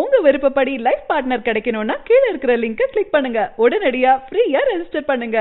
உங்க விருப்பப்படி life partner கிடைக்கணும்னா கீழே இருக்கிற லிங்கை கிளிக் பண்ணுங்க. உடனடியா ஃப்ரீயா ரெஜிஸ்டர் பண்ணுங்க.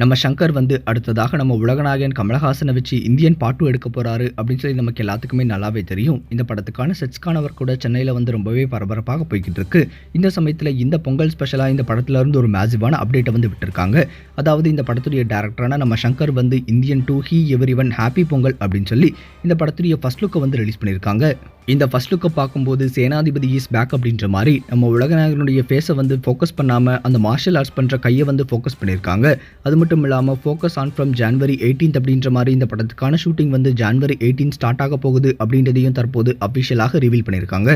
நம்ம சங்கர் வந்து அடுத்ததாக நம்ம உலகநாயகன் கமலஹாசனை வச்சு இந்தியன் பாட்டு எடுக்க போகிறாரு அப்படின்னு சொல்லி நமக்கு எல்லாத்துக்குமே நல்லாவே தெரியும். இந்த படத்துக்கான செட்ஸ்க்கான ஒர்க் கூட சென்னையில் வந்து ரொம்பவே பரபரப்பாக போய்கிட்டு இருக்கு. இந்த சமயத்தில் இந்த பொங்கல் ஸ்பெஷலாக இந்த படத்துல இருந்து ஒரு மேசிவான அப்டேட்டை வந்து விட்டுருக்காங்க. அதாவது இந்த படத்துடைய டேரக்டரான நம்ம சங்கர் வந்து Indian two he everyone happy Pongal அப்படின்னு சொல்லி இந்த படத்துடைய ஃபர்ஸ்ட் லுக்கை வந்து ரிலீஸ் பண்ணியிருக்காங்க இந்த ஃபர்ஸ்ட் லுக்கை பார்க்கும்போது சேனாதிபதி இஸ் பேக் அப்படின்ற மாதிரி நம்ம உலகநாயகனுடைய ஃபேஸை வந்து ஃபோக்கஸ் பண்ணாமல் அந்த மார்ஷல் ஆர்ட்ஸ் பண்ணுற கையை வந்து ஃபோக்கஸ் பண்ணியிருக்காங்க. அது மட்டும் இல்லாமல் focus on from January 18th அப்படின்ற மாதிரி இந்த படத்துக்கான ஷூட்டிங் வந்து ஜான்வரி 18 ஸ்டார்ட் ஆக போகுது அப்படின்றதையும் தற்போது அஃபிஷியலாக ரிவீல் பண்ணியிருக்காங்க.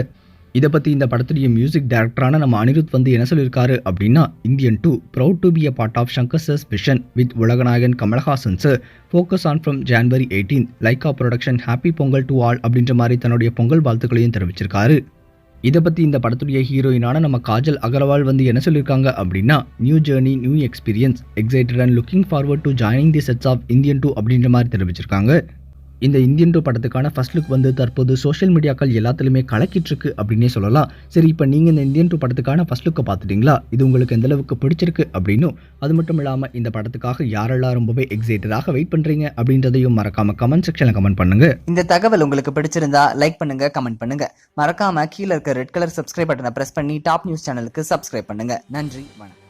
இதை பற்றி இந்த படத்துடைய மியூசிக் டைரக்டரான நம்ம அனிருத் வந்து என்ன சொல்லியிருக்காரு அப்படின்னா Indian two proud to be a part of Shankar sir's vision with Ulaganayagan Kamal Haasan sir focus on from January 18 Lyca production happy Pongal to all அப்படின்ற மாதிரி தன்னுடைய பொங்கல் வாழ்த்துக்களையும் தெரிவிச்சிருக்காரு. இதை பற்றி இந்த படத்துடைய ஹீரோயினான நம்ம காஜல் அகர்வால் வந்து என்ன சொல்லியிருக்காங்க அப்படின்னா new journey new experience excited and looking forward to joining the sets of Indian two அப்படின்ற மாதிரி தெரிவிச்சிருக்காங்க. இந்த இந்தியன் டூ படத்துக்கான ஃபர்ஸ்ட் லுக் வந்து தற்போது சோஷியல் மீடியாக்கள் எல்லாத்துலேயுமே கலக்கிட்டு இருக்கு அப்படின்னே சொல்லலாம். சரி இப்போ நீங்கள் இந்த இந்தியன் டூ படத்துக்கான ஃபர்ஸ்ட் லுக்கை பார்த்துட்டீங்களா? இது உங்களுக்கு எந்த அளவுக்கு பிடிச்சிருக்கு அப்படின்னும் அது மட்டும் இல்லாமல் இந்த படத்துக்காக யாரெல்லாம் ரொம்பவே எக்ஸைட்டடாக வெயிட் பண்ணுறீங்க அப்படின்றதையும் மறக்காம கமெண்ட் செக்ஷனில் கமெண்ட் பண்ணுங்க. இந்த தகவல் உங்களுக்கு பிடிச்சிருந்தா லைக் பண்ணுங்க கமெண்ட் பண்ணுங்க. மறக்காம கீழே இருக்க ரெட் கலர் சப்ஸ்கிரைப் பட்டனை ப்ரெஸ் பண்ணி டாப் நியூஸ் சேனலுக்கு சப்ஸ்கிரைப் பண்ணுங்க. நன்றி வணக்கம்.